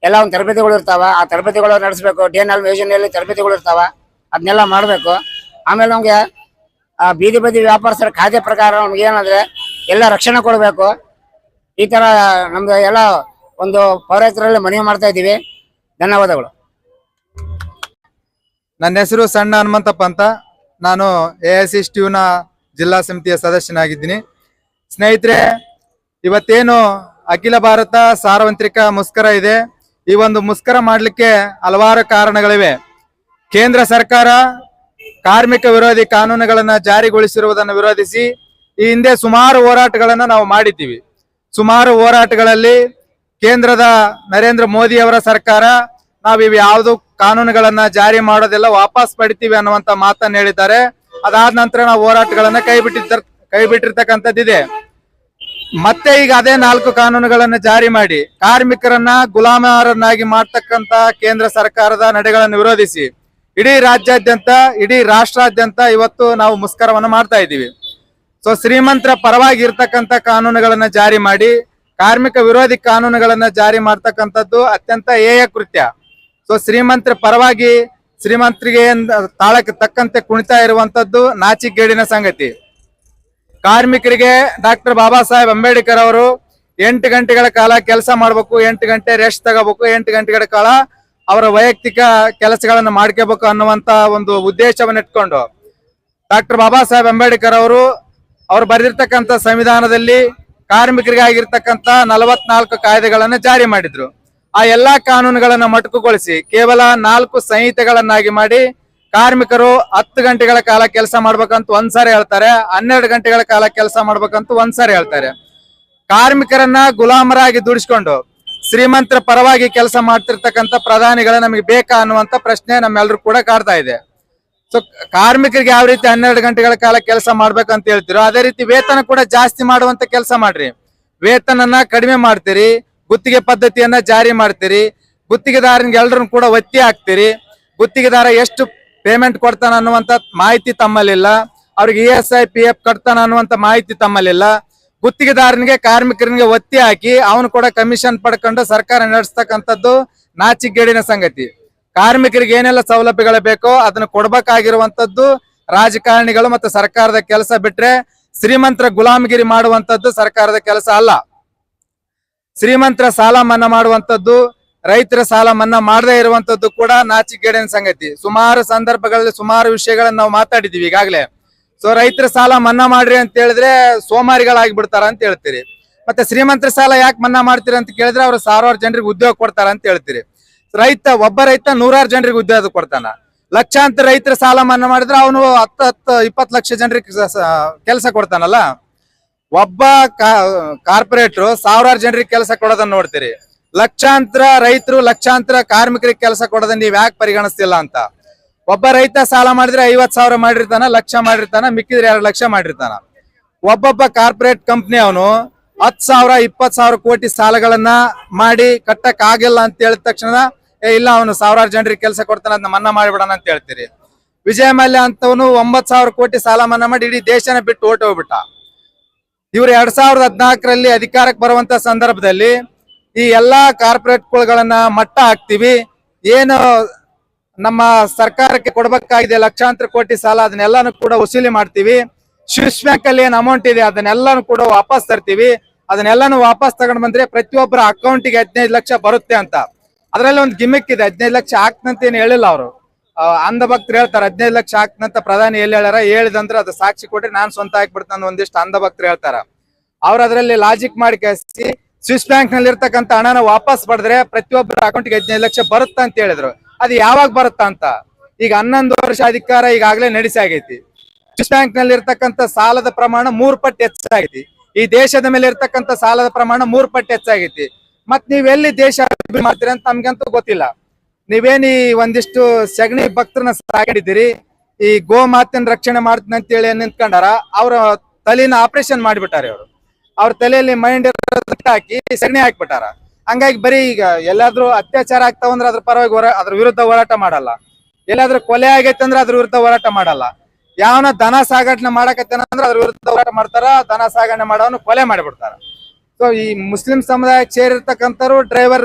ಎಲ್ಲ ಒಂದು ತರಬೇತಿಗಳು ಇರ್ತಾವ. ಆ ತರಬೇತಿಗಳು ನಡೆಸಬೇಕು. ಡಿ ಎನ್ ಎಲ್ ಯೋಜನೆಯಲ್ಲಿ ತರಬೇತಿಗಳು ಇರ್ತಾವ. ಅದನ್ನೆಲ್ಲ ಮಾಡಬೇಕು. ಆಮೇಲೆ ನಮಗೆ ಆ ಬೀದಿ ಬದಿ ವ್ಯಾಪಾರಸ್ಥರ ಖಾತೆ ಪ್ರಕಾರ ನಮ್ಗೆ ಏನಂದ್ರೆ ಎಲ್ಲ ರಕ್ಷಣೆ ಕೊಡಬೇಕು. ಈ ತರ ನಮ್ದು ಎಲ್ಲ ಒಂದು ಪೌರಾಯುಕ್ತರಲ್ಲಿ ಮನವಿ ಮಾಡ್ತಾ ಇದ್ದೀವಿ. ಧನ್ಯವಾದಗಳು. ನನ್ನ ಹೆಸರು ಸಣ್ಣ ಹನುಮಂತಪ್ಪ ಅಂತ. ನಾನು ಎ ಐ ಸಿ ನ ಜಿಲ್ಲಾ ಸಮಿತಿಯ ಸದಸ್ಯನಾಗಿದ್ದೀನಿ. ಸ್ನೇಹಿತರೆ, ಇವತ್ತೇನು ಅಖಿಲ ಭಾರತ ಸಾರ್ವತ್ರಿಕ ಮುಸ್ಕರ ಇದೆ. ಈ ಒಂದು ಮುಸ್ಕರ ಮಾಡಲಿಕ್ಕೆ ಹಲವಾರು ಕಾರಣಗಳಿವೆ. ಕೇಂದ್ರ ಸರ್ಕಾರ ಕಾರ್ಮಿಕ ವಿರೋಧಿ ಕಾನೂನುಗಳನ್ನ ಜಾರಿಗೊಳಿಸಿರುವುದನ್ನು ವಿರೋಧಿಸಿ ಈ ಹಿಂದೆ ಸುಮಾರು ಹೋರಾಟಗಳನ್ನ ನಾವು ಮಾಡಿದ್ದೀವಿ. ಸುಮಾರು ಹೋರಾಟಗಳಲ್ಲಿ ಕೇಂದ್ರದ ನರೇಂದ್ರ ಮೋದಿ ಅವರ ಸರ್ಕಾರ ನಾವು ಇವು ಯಾವುದು ಕಾನೂನುಗಳನ್ನ ಜಾರಿ ಮಾಡೋದೆಲ್ಲ ವಾಪಸ್ ಪಡಿತೀವಿ ಅನ್ನುವಂತ ಮಾತನ್ನ ಹೇಳಿದ್ದಾರೆ. ಅದಾದ ನಂತರ ನಾವು ಹೋರಾಟಗಳನ್ನ ಕೈ ಬಿಟ್ಟಿದ್ದ ಕೈ ಬಿಟ್ಟಿರ್ತಕ್ಕಂಥದ್ದಿದೆ ಮತ್ತೆ ಈಗ ಅದೇ ನಾಲ್ಕು ಕಾನೂನುಗಳನ್ನ ಜಾರಿ ಮಾಡಿ ಕಾರ್ಮಿಕರನ್ನ ಗುಲಾಮರನ್ನಾಗಿ ಮಾಡ್ತಕ್ಕಂತ ಕೇಂದ್ರ ಸರ್ಕಾರದ ನಡೆಗಳನ್ನು ವಿರೋಧಿಸಿ ಇಡೀ ರಾಜ್ಯಾದ್ಯಂತ, ಇಡೀ ರಾಷ್ಟ್ರಾದ್ಯಂತ ಇವತ್ತು ನಾವು ಮುಸ್ಕರವನ್ನು ಮಾಡ್ತಾ ಇದ್ದೀವಿ. ಸೊ ಶ್ರೀಮಂತರ ಪರವಾಗಿ ಇರ್ತಕ್ಕಂಥ ಕಾನೂನುಗಳನ್ನ ಜಾರಿ ಮಾಡಿ, ಕಾರ್ಮಿಕ ವಿರೋಧಿ ಕಾನೂನುಗಳನ್ನ ಜಾರಿ ಮಾಡ್ತಕ್ಕಂಥದ್ದು ಅತ್ಯಂತ ಹೇಯ ಕೃತ್ಯ. ಸೊ ಶ್ರೀಮಂತರ ಪರವಾಗಿ ಶ್ರೀಮಂತರಿಗೆ ತಾಳಕ್ಕೆ ತಕ್ಕಂತೆ ಕುಣಿತಾ ಇರುವಂತದ್ದು ನಾಚಿಗೇಡಿನ ಸಂಗತಿ. ಕಾರ್ಮಿಕರಿಗೆ ಡಾಕ್ಟರ್ ಬಾಬಾ ಸಾಹೇಬ್ ಅಂಬೇಡ್ಕರ್ ಅವರು ಎಂಟು ಗಂಟೆಗಳ ಕಾಲ ಕೆಲಸ ಮಾಡಬೇಕು, ಎಂಟು ಗಂಟೆ ರೆಸ್ಟ್ ತಗೋಬೇಕು, ಎಂಟು ಗಂಟೆಗಳ ಕಾಲ ಅವರ ವೈಯಕ್ತಿಕ ಕೆಲಸಗಳನ್ನು ಮಾಡ್ಕೋಬೇಕು ಅನ್ನುವಂತ ಒಂದು ಉದ್ದೇಶವನ್ನು ಇಟ್ಕೊಂಡು ಡಾಕ್ಟರ್ ಬಾಬಾ ಸಾಹೇಬ್ ಅಂಬೇಡ್ಕರ್ ಅವರು ಅವರು ಬರೆದಿರ್ತಕ್ಕಂಥ ಸಂವಿಧಾನದಲ್ಲಿ ಕಾರ್ಮಿಕರಿಗಾಗಿರ್ತಕ್ಕಂಥ ನಲವತ್ನಾಲ್ಕು ಕಾಯ್ದೆಗಳನ್ನ ಜಾರಿ ಮಾಡಿದ್ರು. ಆ ಎಲ್ಲಾ ಕಾನೂನುಗಳನ್ನ ಮಟಕುಗೊಳಿಸಿ ಕೇವಲ ನಾಲ್ಕು ಸಂಹಿತೆಗಳನ್ನಾಗಿ ಮಾಡಿ ಕಾರ್ಮಿಕರು ಹತ್ತು ಗಂಟೆಗಳ ಕಾಲ ಕೆಲಸ ಮಾಡ್ಬೇಕಂತ ಒಂದ್ಸಾರಿ ಹೇಳ್ತಾರೆ, ಹನ್ನೆರಡು ಗಂಟೆಗಳ ಕಾಲ ಕೆಲಸ ಮಾಡ್ಬೇಕಂತ ಒಂದ್ಸಾರಿ ಹೇಳ್ತಾರೆ. ಕಾರ್ಮಿಕರನ್ನ ಗುಲಾಮರಾಗಿ ದುಡಿಸ್ಕೊಂಡು ಶ್ರೀಮಂತರ ಪರವಾಗಿ ಕೆಲಸ ಮಾಡ್ತಿರ್ತಕ್ಕಂಥ ಪ್ರಧಾನಿಗಳೇ ನಮಗೆ ಬೇಕಾ ಅನ್ನುವಂಥ ಪ್ರಶ್ನೆ ನಮ್ಮೆಲ್ಲರೂ ಕೂಡ ಕಾಡ್ತಾ ಇದೆ. ಸೊ ಕಾರ್ಮಿಕರಿಗೆ ಯಾವ ರೀತಿ ಹನ್ನೆರಡು ಗಂಟೆಗಳ ಕಾಲ ಕೆಲಸ ಮಾಡ್ಬೇಕಂತ ಹೇಳ್ತಿರೋ, ಅದೇ ರೀತಿ ವೇತನ ಕೂಡ ಜಾಸ್ತಿ ಮಾಡುವಂತ ಕೆಲಸ ಮಾಡ್ರಿ. ವೇತನನ್ನ ಕಡಿಮೆ ಮಾಡ್ತೀರಿ, ಗುತ್ತಿಗೆ ಪದ್ಧತಿಯನ್ನ ಜಾರಿ ಮಾಡ್ತೀರಿ, ಗುತ್ತಿಗೆದಾರನಿಗೆ ಎಲ್ಲರನ್ನು ಕೂಡ ಒತ್ತಿ ಹಾಕ್ತೀರಿ, ಗುತ್ತಿಗೆದಾರ ಎಷ್ಟು ಪೇಮೆಂಟ್ ಕೊಡ್ತಾನ ಅನ್ನುವಂತ ಮಾಹಿತಿ ತಮ್ಮಲ್ಲಿಲ್ಲ, ಅವ್ರಿಗೆ E S I P F ಕಟ್ತಾನ ಅನ್ನುವಂತ ಮಾಹಿತಿ ತಮ್ಮಲ್ಲಿಲ್ಲ ಗುತ್ತಿಗೆದಾರನಿಗೆ ಕಾರ್ಮಿಕರಿಗೆ ಒತ್ತಿ ಹಾಕಿ ಅವನು ಕೂಡ ಕಮಿಷನ್ ಪಡ್ಕೊಂಡು ಸರ್ಕಾರ ನಡೆಸ್ತಕ್ಕಂಥದ್ದು ನಾಚಿಗೇಡಿನ ಸಂಗತಿ. ಕಾರ್ಮಿಕರಿಗೆ ಏನೆಲ್ಲ ಸೌಲಭ್ಯಗಳು ಬೇಕೋ ಅದನ್ನು ಕೊಡಬೇಕಾಗಿರುವಂತದ್ದು ರಾಜಕಾರಣಿಗಳು ಮತ್ತು ಸರ್ಕಾರದ ಕೆಲಸ ಬಿಟ್ರೆ ಶ್ರೀಮಂತರ ಗುಲಾಮಗಿರಿ ಮಾಡುವಂತದ್ದು ಸರ್ಕಾರದ ಕೆಲಸ ಅಲ್ಲ. ಶ್ರೀಮಂತರ ಸಾಲ ಮನ್ನಾ ಮಾಡುವಂತದ್ದು ರೈತರ ಸಾಲ ಮನ್ನಾ ಮಾಡದೇ ಇರುವಂತದ್ದು ಕೂಡ ನಾಚಿಗೇಡಿನ ಸಂಗತಿ. ಸುಮಾರು ಸಂದರ್ಭಗಳಲ್ಲಿ ಸುಮಾರು ವಿಷಯಗಳನ್ನು ನಾವು ಮಾತಾಡಿದೀವಿ ಈಗಾಗಲೇ. ಸೊ ರೈತರ ಸಾಲ ಮನ್ನಾ ಮಾಡ್ರಿ ಅಂತ ಹೇಳಿದ್ರೆ ಸೋಮಾರಿಗಳಾಗಿ ಬಿಡ್ತಾರ ಅಂತ ಹೇಳ್ತೀರಿ. ಮತ್ತೆ ಶ್ರೀಮಂತರ ಸಾಲ ಯಾಕೆ ಮನ್ನಾ ಮಾಡ್ತೀರಿ ಅಂತ ಕೇಳಿದ್ರೆ ಅವ್ರು ಸಾವಿರಾರು ಜನರಿಗೆ ಉದ್ಯೋಗ ಕೊಡ್ತಾರ ಅಂತ ಹೇಳ್ತೀರಿ. ರೈತ, ಒಬ್ಬ ರೈತ ನೂರಾರು ಜನರಿಗೆ ಉದ್ಯೋಗ ಕೊಡ್ತಾನ. ಲಕ್ಷಾಂತರ ರೈತರ ಸಾಲ ಮನ್ನಾ ಮಾಡಿದ್ರೆ ಅವನು ಹತ್ತು ಹತ್ತು, ಇಪ್ಪತ್ತು ಲಕ್ಷ ಜನರಿಗೆ ಕೆಲಸ ಕೊಡ್ತಾನಲ್ಲ. ಒಬ್ಬ ಕಾರ್ಪೊರೇಟ್ರು ಸಾವಿರಾರು ಜನರಿಗೆ ಕೆಲಸ ಕೊಡೋದನ್ನ ನೋಡ್ತೀರಿ. ಲಕ್ಷಾಂತರ ರೈತರು ಲಕ್ಷಾಂತರ ಕಾರ್ಮಿಕರಿಗೆ ಕೆಲಸ ಕೊಡೋದನ್ನ ನೀವ್ ಯಾಕೆ ಪರಿಗಣಿಸ್ತಿಲ್ಲ ಅಂತ. ಒಬ್ಬ ರೈತ ಸಾಲ ಮಾಡಿದ್ರೆ ಐವತ್ ಸಾವಿರ ಮಾಡಿರ್ತಾನ, ಲಕ್ಷ ಮಾಡಿರ್ತಾನ, ಮಿಕ್ಕಿದ್ರೆ ಎರಡು ಲಕ್ಷ ಮಾಡಿರ್ತಾನ. ಒಬ್ಬೊಬ್ಬ ಕಾರ್ಪೊರೇಟ್ ಕಂಪ್ನಿ ಅವನು ಹತ್ ಸಾವಿರ ಇಪ್ಪತ್ ಸಾವಿರ ಕೋಟಿ ಸಾಲಗಳನ್ನ ಮಾಡಿ ಕಟ್ಟಕ್ ಆಗಿಲ್ಲ ಅಂತ ಹೇಳಿದ ತಕ್ಷಣ ಏ, ಇಲ್ಲ, ಅವನು ಸಾವಿರಾರು ಜನರಿಗೆ ಕೆಲಸ ಕೊಡ್ತಾನೆ ಅದನ್ನ ಮನ್ನಾ ಮಾಡಿಬಿಡೋಣ ಅಂತ ಹೇಳ್ತೀರಿ. ವಿಜಯ ಮಲ್ಯ ಅಂತವನು ಒಂಬತ್ ಸಾವಿರ ಕೋಟಿ ಸಾಲ ಮನ್ನಾ ಮಾಡಿ ಇಡೀ ದೇಶನ ಬಿಟ್ಟು ಹೋಗ್ಬಿಟ್ಟ ಇವ್ರು ಎರಡ್ ಸಾವಿರದ ಹದಿನಾಲ್ಕರಲ್ಲಿ ಅಧಿಕಾರಕ್ಕೆ ಬರುವಂತ ಸಂದರ್ಭದಲ್ಲಿ ಈ ಎಲ್ಲಾ ಕಾರ್ಪೊರೇಟ್ಗಳನ್ನ ಮಟ್ಟ ಹಾಕ್ತಿವಿ. ಏನು ನಮ್ಮ ಸರ್ಕಾರಕ್ಕೆ ಕೊಡಬೇಕಾಗಿದೆ ಲಕ್ಷಾಂತರ ಕೋಟಿ ಸಾಲ, ಅದನ್ನೆಲ್ಲಾನು ಕೂಡ ವಸೂಲಿ ಮಾಡ್ತೀವಿ. ಸ್ವಿಸ್ ಬ್ಯಾಂಕ್ ಅಲ್ಲಿ ಏನ್ ಅಮೌಂಟ್ ಇದೆ, ಅದನ್ನೆಲ್ಲಾನು ಕೂಡ ವಾಪಸ್ ತರ್ತೀವಿ. ಅದನ್ನೆಲ್ಲಾನು ವಾಪಸ್ ತಗೊಂಡ್ ಬಂದ್ರೆ ಪ್ರತಿಯೊಬ್ಬರ ಅಕೌಂಟಿಗೆ ಹದಿನೈದು ಲಕ್ಷ ಬರುತ್ತೆ ಅಂತ. ಅದ್ರಲ್ಲಿ ಒಂದು ಗಿಮಿಕ್ ಇದೆ, ಹದಿನೈದು ಲಕ್ಷ ಹಾಕ್ತಂತ ಏನ್ ಹೇಳಿಲ್ಲ ಅವರು. ಅಂಧ ಭಕ್ತರು ಹೇಳ್ತಾರೆ, ಹದಿನೈದು ಲಕ್ಷ ಹಾಕ್ತಂತ ಪ್ರಧಾನಿ ಎಲ್ಲಿ ಹೇಳ್ಯಾರ? ಹೇಳಿದಂದ್ರೆ ಅದು ಸಾಕ್ಷಿ ಕೊಟ್ರೆ ನಾನ್ ಸ್ವಂತ ಹಾಕ್ಬಿಡ್ತಾನೆ ಒಂದಿಷ್ಟು ಅಂಧ ಭಕ್ತರು ಹೇಳ್ತಾರ. ಅವ್ರ ಅದರಲ್ಲಿ ಲಾಜಿಕ್ ಮಾಡಿ ಕಳಿಸಿ ಸ್ವಿಸ್ ಬ್ಯಾಂಕ್ನಲ್ಲಿ ಇರ್ತಕ್ಕಂಥ ಹಣನ ವಾಪಸ್ ಪಡೆದ್ರೆ ಪ್ರತಿಯೊಬ್ಬರ ಅಕೌಂಟ್ಗೆ ಹದಿನೈದು ಲಕ್ಷ ಬರುತ್ತೆ ಅಂತ ಹೇಳಿದ್ರು. ಅದು ಯಾವಾಗ ಬರುತ್ತಾ ಅಂತ? ಈಗ ಹನ್ನೊಂದು ವರ್ಷ ಅಧಿಕಾರ ಈಗಾಗಲೇ ನಡೆಸಿ ಆಗೈತಿ ಬ್ಯಾಂಕ್ನಲ್ಲಿ ಇರ್ತಕ್ಕಂಥ ಸಾಲದ ಪ್ರಮಾಣ ಮೂರ್ ಪಟ್ಟು ಹೆಚ್ಚಾಗೈತಿ. ಈ ದೇಶದ ಮೇಲೆ ಇರ್ತಕ್ಕಂಥ ಸಾಲದ ಪ್ರಮಾಣ ಮೂರ್ ಪಟ್ಟು ಹೆಚ್ಚಾಗೈತಿ. ಮತ್ ನೀವೆಲ್ಲಿ ದೇಶ ಮಾಡ್ತೀರಿ ಅಂತ ನಮ್ಗಂತೂ ಗೊತ್ತಿಲ್ಲ. ನೀವೇನಿ ಒಂದಿಷ್ಟು ಸಗಣಿ ಭಕ್ತರನ್ನ ಸಾಗಿದ್ದೀರಿ? ಈ ಗೋ ಮಾತಿನ ರಕ್ಷಣೆ ಮಾಡ್ತೀನಿ ಅಂತ ಹೇಳಿ ನಿಂತ್ಕೊಂಡಾರ ಅವ್ರ ತಲೆನ ಆಪರೇಷನ್ ಮಾಡಿಬಿಟ್ಟಾರೆ ಅವರು. ಅವ್ರ ತಲೆಯಲ್ಲಿ ಮೈಂಡ್ ಹಾಕಿ ಸಗಣಿ ಹಾಕ್ಬಿಟ್ಟಾರ. ಹಂಗಾಗಿ ಬರೀ ಈಗ ಎಲ್ಲಾದ್ರೂ ಅತ್ಯಾಚಾರ ಆಗ್ತಾವ ಅಂದ್ರೆ ಅದ್ರ ಪರವಾಗಿ ಅದ್ರ ವಿರುದ್ಧ ಹೋರಾಟ ಮಾಡಲ್ಲ. ಎಲ್ಲಾದ್ರೂ ಕೊಲೆ ಆಗೈತೆ ಅಂದ್ರೆ ಅದ್ರ ವಿರುದ್ಧ ಹೋರಾಟ ಮಾಡಲ್ಲ. ಯಾವನ ದನ ಸಾಗಾಟನೆ ಮಾಡಕತ್ತೇನ ಅಂದ್ರೆ ಅದ್ರ ವಿರುದ್ಧ ಹೋರಾಟ ಮಾಡ್ತಾರ, ದನ ಸಾಗಣೆ ಮಾಡೋನು ಕೊಲೆ ಮಾಡಿಬಿಡ್ತಾರ. ಸೊ ಈ ಮುಸ್ಲಿಂ ಸಮುದಾಯಕ್ಕೆ ಸೇರಿರ್ತಕ್ಕಂಥವ್ರು ಡ್ರೈವರ್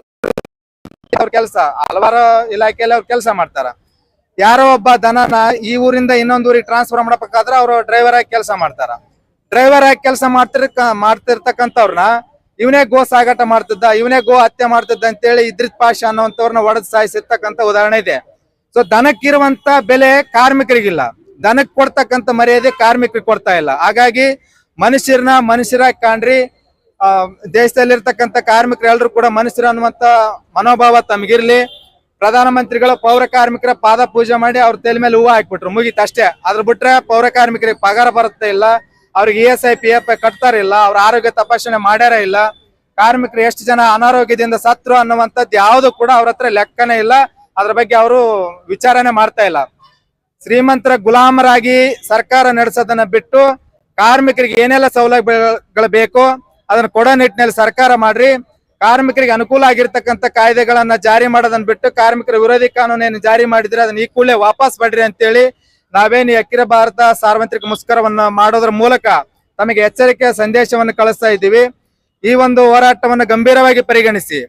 ಅವ್ರ ಕೆಲಸ, ಹಲವಾರು ಇಲಾಖೆಯಲ್ಲಿ ಅವ್ರು ಕೆಲಸ ಮಾಡ್ತಾರ. ಯಾರೋ ಒಬ್ಬ ದನನ ಈ ಊರಿಂದ ಇನ್ನೊಂದ್ ಊರಿಗೆ ಟ್ರಾನ್ಸ್ಫರ್ ಮಾಡಬೇಕಾದ್ರೆ ಅವರು ಡ್ರೈವರ್ ಆಗಿ ಕೆಲಸ ಮಾಡ್ತಾರ. ಡ್ರೈವರ್ ಆಗಿ ಕೆಲಸ ಮಾಡ್ತಿರ್ ಮಾಡ್ತಿರ್ತಕ್ಕಂಥವ್ರನ್ನ ಇವನೇ ಗೋ ಸಾಗಾಟ ಮಾಡ್ತಿದ್ದ, ಇವನೇ ಗೋ ಹತ್ಯೆ ಮಾಡ್ತಿದ್ದ ಅಂತೇಳಿ ಇದ್ರಿತ್ ಪಾಷ ಅನ್ನೋಂಥವ್ರನ್ನ ಒಡೆದು ಸಾಯಿಸಿರ್ತಕ್ಕಂಥ ಉದಾಹರಣೆ ಇದೆ. ಸೊ ದನಕ್ಕಿರುವಂತ ಬೆಲೆ ಕಾರ್ಮಿಕರಿಗಿಲ್ಲ. ದನಕ್ ಕೊಡ್ತಕ್ಕಂಥ ಮರ್ಯಾದೆ ಕಾರ್ಮಿಕರಿಗೆ ಕೊಡ್ತಾ ಇಲ್ಲ. ಹಾಗಾಗಿ ಮನುಷ್ಯರನ್ನ ಮನುಷ್ಯರಾಗಿ ಕಾಣ್ರಿ. ದೇಶದಲ್ಲಿರ್ತಕ್ಕಂಥ ಕಾರ್ಮಿಕರು ಎಲ್ಲರೂ ಕೂಡ ಮನುಷ್ಯರು ಅನ್ನುವಂತ ಮನೋಭಾವ ತಮಗಿರ್ಲಿ. ಪ್ರಧಾನಮಂತ್ರಿಗಳು ಪೌರ ಕಾರ್ಮಿಕರ ಪಾದ ಪೂಜೆ ಮಾಡಿ ಅವ್ರ ತಲೆ ಮೇಲೆ ಹೂವು ಹಾಕ್ಬಿಟ್ರು. ಮುಗೀತು ಅಷ್ಟೇ. ಅದ್ರ ಬಿಟ್ರೆ ಪೌರ ಕಾರ್ಮಿಕರಿಗೆ ಪಗಾರ ಬರುತ್ತೆ ಇಲ್ಲ. ಅವ್ರಿಗೆ E S I P F ಕಟ್ತಾರ ಇಲ್ಲ, ಅವ್ರ ಆರೋಗ್ಯ ತಪಾಸಣೆ ಮಾಡ್ಯಾರ ಇಲ್ಲ, ಕಾರ್ಮಿಕರು ಎಷ್ಟು ಜನ ಅನಾರೋಗ್ಯದಿಂದ ಸತ್ರು ಅನ್ನುವಂಥದ್ದು ಯಾವುದು ಕೂಡ ಅವ್ರ ಹತ್ರ ಲೆಕ್ಕನೇ ಇಲ್ಲ. ಅದ್ರ ಬಗ್ಗೆ ಅವರು ವಿಚಾರಣೆ ಮಾಡ್ತಾ ಇಲ್ಲ. ಶ್ರೀಮಂತರ ಗುಲಾಮರಾಗಿ ಸರ್ಕಾರ ನಡೆಸೋದನ್ನ ಬಿಟ್ಟು ಕಾರ್ಮಿಕರಿಗೆ ಏನೆಲ್ಲ ಸೌಲಭ್ಯಗಳು ಬೇಕು ಅದನ್ನ ಕೊಡೋ ನಿಟ್ಟಿನಲ್ಲಿ ಸರ್ಕಾರ ಮಾಡ್ರಿ. ಕಾರ್ಮಿಕರಿಗೆ ಅನುಕೂಲ ಆಗಿರ್ತಕ್ಕಂಥ ಕಾಯ್ದೆಗಳನ್ನ ಜಾರಿ ಮಾಡೋದನ್ನ ಬಿಟ್ಟು ಕಾರ್ಮಿಕರ ವಿರೋಧಿ ಕಾನೂನೇನು ಜಾರಿ ಮಾಡಿದ್ರೆ ಅದನ್ನ ಈ ಕೂಡಲೇ ವಾಪಸ್ ಪಡ್ರಿ ಅಂತೇಳಿ ನಾವೇನು ಅಖಿಲ ಭಾರತ ಸಾರ್ವತ್ರಿಕ ಮುಷ್ಕರವನ್ನ ಮಾಡೋದ್ರ ಮೂಲಕ ತಮಗೆ ಎಚ್ಚರಿಕೆಯ ಸಂದೇಶವನ್ನು ಕಳಿಸ್ತಾ ಇದ್ದೀವಿ. ಈ ಒಂದು ಹೋರಾಟವನ್ನು ಗಂಭೀರವಾಗಿ ಪರಿಗಣಿಸಿ.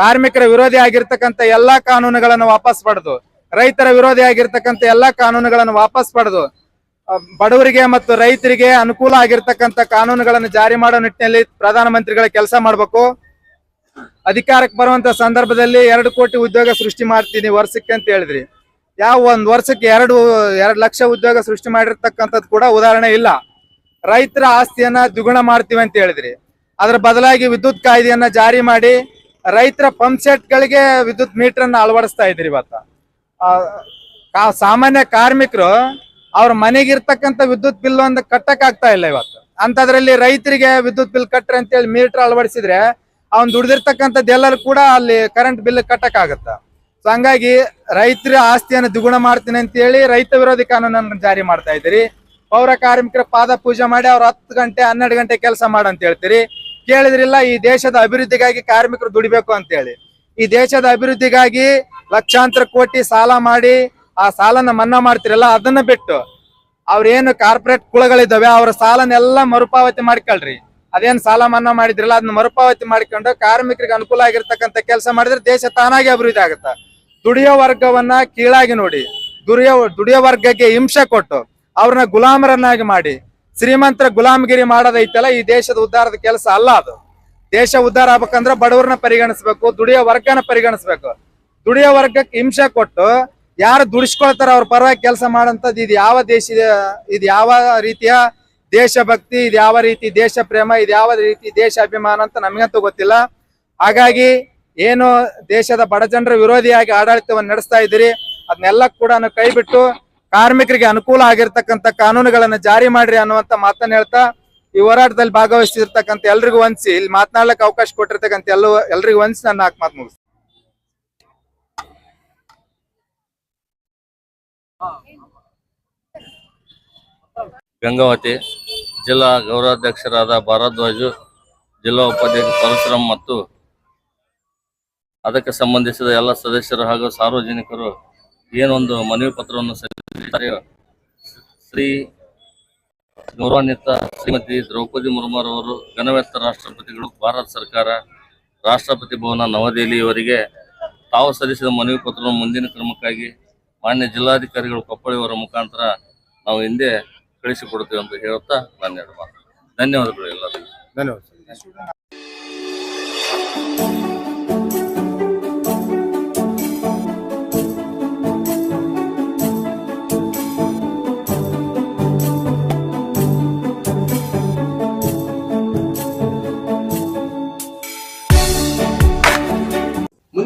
ಕಾರ್ಮಿಕರ ವಿರೋಧಿ ಆಗಿರ್ತಕ್ಕಂಥ ಎಲ್ಲಾ ಕಾನೂನುಗಳನ್ನು ವಾಪಸ್ ಪಡೆದು, ರೈತರ ವಿರೋಧಿ ಆಗಿರ್ತಕ್ಕಂಥ ಎಲ್ಲಾ ಕಾನೂನುಗಳನ್ನು ವಾಪಸ್ ಪಡೆದು ಬಡವರಿಗೆ ಮತ್ತು ರೈತರಿಗೆ ಅನುಕೂಲ ಆಗಿರ್ತಕ್ಕಂಥ ಕಾನೂನುಗಳನ್ನು ಜಾರಿ ಮಾಡೋ ನಿಟ್ಟಿನಲ್ಲಿ ಪ್ರಧಾನಮಂತ್ರಿಗಳ ಕೆಲಸ ಮಾಡಬೇಕು. ಅಧಿಕಾರಕ್ಕೆ ಬರುವಂತ ಸಂದರ್ಭದಲ್ಲಿ ಎರಡು ಕೋಟಿ ಉದ್ಯೋಗ ಸೃಷ್ಟಿ ಮಾಡ್ತೀನಿ ವರ್ಷಕ್ಕೆ ಅಂತ ಹೇಳಿದ್ರಿ. ಯಾವ ಒಂದ್ ವರ್ಷಕ್ಕೆ ಎರಡು ಎರಡು ಲಕ್ಷ ಉದ್ಯೋಗ ಸೃಷ್ಟಿ ಮಾಡಿರ್ತಕ್ಕಂಥದ್ದು ಕೂಡ ಉದಾಹರಣೆ ಇಲ್ಲ. ರೈತರ ಆಸ್ತಿಯನ್ನ ದ್ವಿಗುಣ ಮಾಡ್ತೀವಿ ಅಂತ ಹೇಳಿದ್ರಿ. ಅದರ ಬದಲಾಗಿ ವಿದ್ಯುತ್ ಕಾಯ್ದೆಯನ್ನ ಜಾರಿ ಮಾಡಿ ರೈತರ ಪಂಪ್ ಸೆಟ್ ಗಳಿಗೆ ವಿದ್ಯುತ್ ಮೀಟರ್ ಅನ್ನ ಅಳವಡಿಸ್ತಾ ಇದ್ರಿ ಇವತ್ತ. ಸಾಮಾನ್ಯ ಕಾರ್ಮಿಕರು ಅವ್ರ ಮನೆಗಿರ್ತಕ್ಕಂಥ ವಿದ್ಯುತ್ ಬಿಲ್ ಒಂದು ಕಟ್ಟಕ್ಕಾಗ್ತಾ ಇಲ್ಲ ಇವತ್ತು. ಅಂತದ್ರಲ್ಲಿ ರೈತರಿಗೆ ವಿದ್ಯುತ್ ಬಿಲ್ ಕಟ್ಟ್ರಿ ಅಂತೇಳಿ ಮೀಟರ್ ಅಳವಡಿಸಿದ್ರೆ ಅವ್ನ್ ದುಡ್ದಿರ್ತಕ್ಕಂಥದ್ದು ಎಲ್ಲರೂ ಕೂಡ ಅಲ್ಲಿ ಕರೆಂಟ್ ಬಿಲ್ ಕಟ್ಟಕ್ ಆಗತ್ತ ಸೊ ಹಂಗಾಗಿ ರೈತರ ಆಸ್ತಿಯನ್ನು ದ್ವಿಗುಣ ಮಾಡ್ತೀನಿ ಅಂತ ಹೇಳಿ ರೈತ ವಿರೋಧಿ ಕಾನೂನನ್ನು ಜಾರಿ ಮಾಡ್ತಾ ಇದ್ದೀರಿ. ಪೌರ ಕಾರ್ಮಿಕರ ಪಾದ ಪೂಜೆ ಮಾಡಿ ಅವ್ರು ಹತ್ತು ಗಂಟೆ, ಹನ್ನೆರಡು ಗಂಟೆ ಕೆಲಸ ಮಾಡ ಅಂತ ಹೇಳ್ತೀರಿ. ಕೇಳಿದ್ರಿಲ್ಲ, ಈ ದೇಶದ ಅಭಿವೃದ್ಧಿಗಾಗಿ ಕಾರ್ಮಿಕರು ದುಡಿಬೇಕು ಅಂತ ಹೇಳಿ. ಈ ದೇಶದ ಅಭಿವೃದ್ಧಿಗಾಗಿ ಲಕ್ಷಾಂತರ ಕೋಟಿ ಸಾಲ ಮಾಡಿ ಆ ಸಾಲನ ಮನ್ನಾ ಮಾಡ್ತಿರಲ್ಲ, ಅದನ್ನ ಬಿಟ್ಟು ಅವ್ರೇನು ಕಾರ್ಪೊರೇಟ್ ಕುಳಗಳಿದ್ದಾವೆ, ಅವ್ರ ಸಾಲನೆಲ್ಲ ಮರುಪಾವತಿ ಮಾಡ್ಕೊಳ್ರಿ. ಅದೇನ್ ಸಾಲ ಮನ್ನಾ ಮಾಡಿದ್ರಲ್ಲ, ಅದನ್ನ ಮರುಪಾವತಿ ಮಾಡ್ಕೊಂಡು ಕಾರ್ಮಿಕರಿಗೆ ಅನುಕೂಲ ಆಗಿರ್ತಕ್ಕಂಥ ಕೆಲಸ ಮಾಡಿದ್ರೆ ದೇಶ ತಾನಾಗಿ ಅಭಿವೃದ್ಧಿ ಆಗುತ್ತೆ? ದುಡಿಯೋ ವರ್ಗವನ್ನ ಕೀಳಾಗಿ ನೋಡಿ ದುಡಿಯೋ ದುಡಿಯೋ ವರ್ಗಕ್ಕೆ ಹಿಂಸೆ ಕೊಟ್ಟು ಅವ್ರನ್ನ ಗುಲಾಮರನ್ನಾಗಿ ಮಾಡಿ, ಶ್ರೀಮಂತರ ಗುಲಾಮಗಿರಿ ಮಾಡೋದೈತಲ್ಲ ಈ ದೇಶದ ಉದ್ಧಾರದ ಕೆಲಸ ಅಲ್ಲ ಅದು. ದೇಶ ಉದ್ಧಾರ ಆಗ್ಬೇಕಂದ್ರೆ ಬಡವರನ್ನ ಪರಿಗಣಿಸ್ಬೇಕು, ದುಡಿಯೋ ವರ್ಗನ ಪರಿಗಣಿಸ್ಬೇಕು. ದುಡಿಯೋ ವರ್ಗಕ್ಕೆ ಹಿಂಸೆ ಕೊಟ್ಟು ಯಾರು ದುಡಿಸ್ಕೊಳ್ತಾರ ಅವ್ರ ಪರವಾಗಿ ಕೆಲಸ ಮಾಡೋಂಥದ್ದು ಇದು ಯಾವ ದೇಶ ಇದು ಯಾವ ರೀತಿಯ ದೇಶಭಕ್ತಿ ಇದು ಯಾವ ರೀತಿ ದೇಶ ಪ್ರೇಮ, ಇದು ಯಾವ ರೀತಿ ದೇಶ ಅಭಿಮಾನ ಅಂತ ನಮಗಂತೂ ಗೊತ್ತಿಲ್ಲ. ಹಾಗಾಗಿ ಏನು ದೇಶದ ಬಡ ಜನರ ವಿರೋಧಿಯಾಗಿ ಆಡಳಿತವನ್ನು ನಡೆಸ್ತಾ ಇದ್ದೀರಿ, ಅದನ್ನೆಲ್ಲ ಕೂಡ ಕೈ ಬಿಟ್ಟು ಕಾರ್ಮಿಕರಿಗೆ ಅನುಕೂಲ ಆಗಿರ್ತಕ್ಕಂಥ ಕಾನೂನುಗಳನ್ನು ಜಾರಿ ಮಾಡ್ರಿ ಅನ್ನುವಂತ ಮಾತನ್ನ ಹೇಳ್ತಾ ಈ ಹೋರಾಟದಲ್ಲಿ ಭಾಗವಹಿಸಿರ್ತಕ್ಕಂಥ ಎಲ್ರಿಗೂ ವಂದಿಸಿ ಇಲ್ಲಿ ಮಾತನಾಡ್ಲಿಕ್ಕೆ ಅವಕಾಶ ಕೊಟ್ಟಿರ್ತಕ್ಕಂಥ ಎಲ್ಲ, ಎಲ್ರಿಗೂ ವಂದಿಸಿ ನನ್ನ ನಾಲ್ಕು ಮಾತು ಮುಗಿಸ್ತೀನಿ. ಗಂಗಾವತಿ ಜಿಲ್ಲಾ ಗೌರವಾಧ್ಯಕ್ಷರಾದ ಭಾರದ್ವಾಜು, ಜಿಲ್ಲಾ ಉಪಾಧ್ಯಕ್ಷ ಪರಶುರಾಮ್ ಮತ್ತು ಅದಕ್ಕೆ ಸಂಬಂಧಿಸಿದ ಎಲ್ಲ ಸದಸ್ಯರು ಹಾಗೂ ಸಾರ್ವಜನಿಕರು ಏನೊಂದು ಮನವಿ ಪತ್ರವನ್ನು ಸಲ್ಲಿಸಿದ್ದಾರೆ ಶ್ರೀ ಗೌರವಾನ್ವಿತ ಶ್ರೀಮತಿ ದ್ರೌಪದಿ ಮುರ್ಮುರವರು ಘನವೆತ್ತ ರಾಷ್ಟ್ರಪತಿಗಳು ಭಾರತ ಸರ್ಕಾರ ರಾಷ್ಟ್ರಪತಿ ಭವನ ನವದೆಹಲಿಯವರಿಗೆ ತಾವು ಸಲ್ಲಿಸಿದ ಮನವಿ ಪತ್ರವನ್ನು ಮುಂದಿನ ಕ್ರಮಕ್ಕಾಗಿ ಮಾನ್ಯ ಜಿಲ್ಲಾಧಿಕಾರಿಗಳು ಕೊಪ್ಪಳಿಯವರ ಮುಖಾಂತರ ನಾವು ಹಿಂದೆ ಕಳಿಸಿಕೊಡ್ತೇವೆ ಅಂತ ಹೇಳುತ್ತಾ ನಾನು ಧನ್ಯವಾದಗಳು ಎಲ್ಲರಿಗೂ. ಧನ್ಯವಾದ